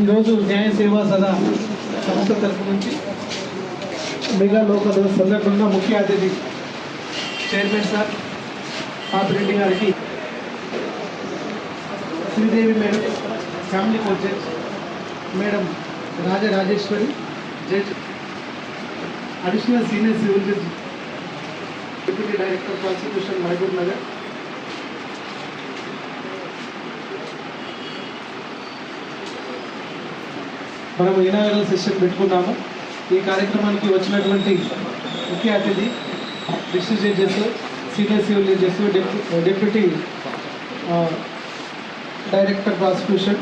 ఈరోజు న్యాయ సేవా సదా సంస్థ తరపు నుంచి మెగా లోకల్ సందర్భంగా ముఖ్య అతిథి చైర్మన్ సార్ ఆపిరెడ్డి గారికి Sridevi madam family coach madam Rajarajeshwari judge additional senior civil judge deputy director prosecution Mahabubnagar మనం ఇనాగరల్ సెషన్ పెట్టుకున్నాము ఈ కార్యక్రమానికి వచ్చినటువంటి ముఖ్య అతిథి district judges senior civil judges deputy director prosecution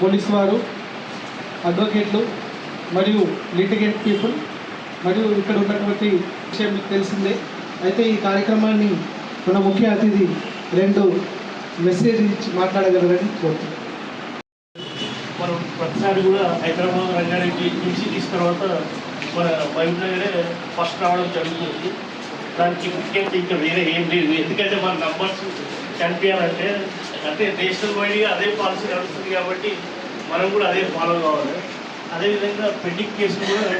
police వారు అడ్వకేట్లు మరియు లిటిగెంట్ పీపుల్ మరియు ఇక్కడ ఉన్నటువంటి విషయం మీకు తెలిసిందే. అయితే ఈ కార్యక్రమాన్ని మన ముఖ్య అతిథి రెండు మెసేజ్ ఇచ్చి మాట్లాడగలరని కోరుతున్నాను మనం ప్రతిసారి కూడా హైదరాబాద్ రంగారెడ్డి ఎంసీ తీసిన తర్వాత మన వైపు ఫస్ట్ రావడం జరుగుతుంది. దానికి ముఖ్యంగా ఇంకా వేరే ఏం లేదు. ఎందుకంటే మన నంబర్స్ కనిపించాలంటే అంటే నేషనల్ వైడ్గా అదే పాలసీ నడుస్తుంది కాబట్టి మనం కూడా అదే ఫాలో కావాలి. అదేవిధంగా పెండింగ్ కేసులు కూడా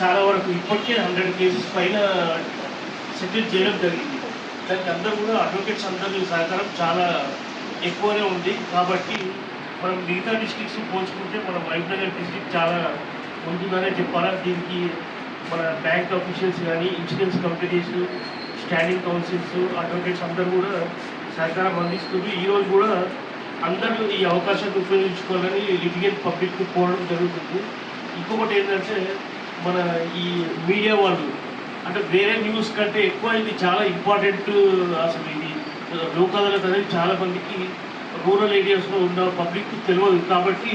చాలా వరకు ఇప్పటికే హండ్రెడ్ కేసెస్ పైన సెటిల్ చేయడం జరిగింది. దానికి అందరూ కూడా అడ్వకేట్స్ అందరి సహకారం చాలా ఎక్కువనే ఉంది. కాబట్టి మనం మిగతా డిస్టిక్స్ పోల్చుకుంటే మన మహబూబ్నగర్ డిస్టిక్ చాలా ముందుగానే చెప్పాలా దీనికి మన బ్యాంక్ అఫీషియల్స్ కానీ insurance companies standing councils advocates అందరూ కూడా సహకారం అందిస్తుంది ఈరోజు కూడా అందరూ ఈ అవకాశాన్ని ఉపయోగించుకోవాలని లిటిగేట్ పబ్లిక్కి కోరడం జరుగుతుంది. ఇంకొకటి ఏంటంటే మన ఈ మీడియా వాళ్ళు అంటే వేరే న్యూస్ కంటే ఎక్కువ ఇది చాలా ఇంపార్టెంట్ అసలు ఇది. లోక్ అదాలత్ అనేది చాలామందికి రూరల్ ఏరియాస్లో ఉన్న పబ్లిక్ తెలియదు కాబట్టి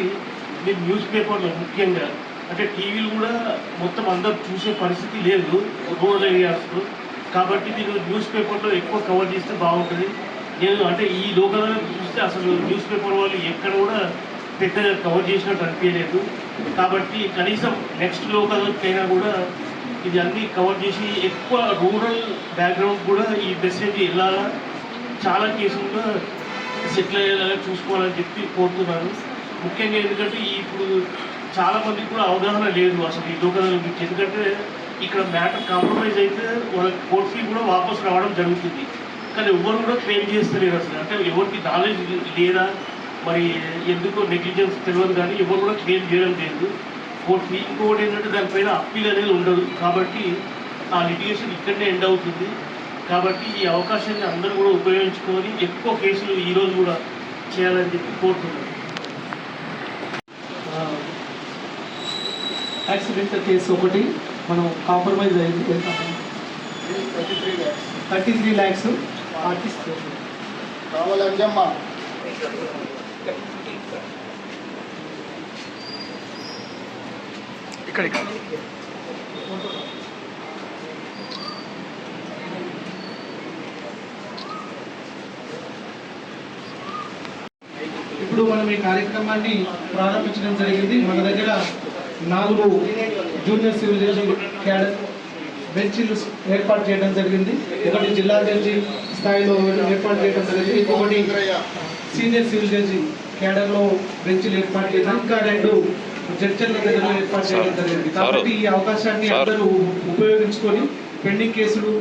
మీరు న్యూస్ పేపర్లో ముఖ్యంగా అంటే టీవీలు కూడా మొత్తం అందరు చూసే పరిస్థితి లేదు రూరల్ ఏరియాస్లో కాబట్టి మీరు న్యూస్ పేపర్లో ఎక్కువ కవర్ చేస్తే బాగుంటుంది. నేను అంటే ఈ లోకల్లో చూస్తే అసలు న్యూస్ పేపర్ వాళ్ళు ఎక్కడ కూడా పెద్దగా కవర్ చేసినట్టు అనిపించలేదు. కాబట్టి కనీసం నెక్స్ట్ లోకల్కైనా అయినా కూడా ఇది అన్నీ కవర్ చేసి ఎక్కువ రూరల్ బ్యాక్గ్రౌండ్ కూడా ఈ మెసేజ్ వెళ్ళాలా? చాలా కేసులుగా సెటిల్ అయ్యేలాగా చూసుకోవాలని చెప్పి కోరుతున్నాను. ముఖ్యంగా ఎందుకంటే ఇప్పుడు చాలా మందికి కూడా అవగాహన లేదు అసలు ఈ లోకల్ గురించి. ఎందుకంటే ఇక్కడ మ్యాటర్ కాంప్రమైజ్ అయితే వాళ్ళ కోర్ట్ ఫీ కూడా వాపస్ రావడం జరుగుతుంది. కానీ ఎవరు కూడా క్లెయిమ్ చేస్తలేరు అసలు. అంటే ఎవరికి నాలెడ్జ్ లేదా మరి ఎందుకో నెగ్లిజెన్స్ తెలియదు కానీ ఎవరు కూడా క్లెయిమ్ చేయడం లేదు. కోర్ట్ ఫీ ఇంకొకటి ఏంటంటే దానిపైన అప్పీల్ అనేది ఉండదు. కాబట్టి ఆ లిటిగేషన్ ఇక్కడనే ఎండ్ అవుతుంది. కాబట్టి ఈ అవకాశాన్ని అందరూ కూడా ఉపయోగించుకొని ఎక్కువ కేసులు ఈరోజు కూడా చేయాలని చెప్పి కోరుతున్నాను యాక్సిడెంట్ కేసు ఒకటి మనం కాంప్రమైజ్ అయింది థర్టీ త్రీ ల్యాక్స్ ఆర్టిస్ట్ రావాలంజమ్మ ఇక్కడ ఇక్కడ. ఇప్పుడు మనం ఈ కార్యక్రమాన్ని ప్రారంభించడం జరిగింది. మన దగ్గర నాలుగు జూనియర్ సివిల్ జడ్జి క్యాడర్ బెంచీలు ఏర్పాటు చేయడం జరిగింది. ఒకటి జిల్లా జడ్జి స్థాయిలో ఏర్పాటు చేయడం జరిగింది. ఇంకొకటి సీనియర్ సివిల్ జడ్జి క్యాడర్లో బెంచ్లు ఏర్పాటు చేయడం ఇంకా రెండు జడ్జీల దగ్గర ఏర్పాటు చేయడం జరిగింది. కాబట్టి ఈ అవకాశాన్ని. అందరూ ఉపయోగించుకొని పెండింగ్ కేసులు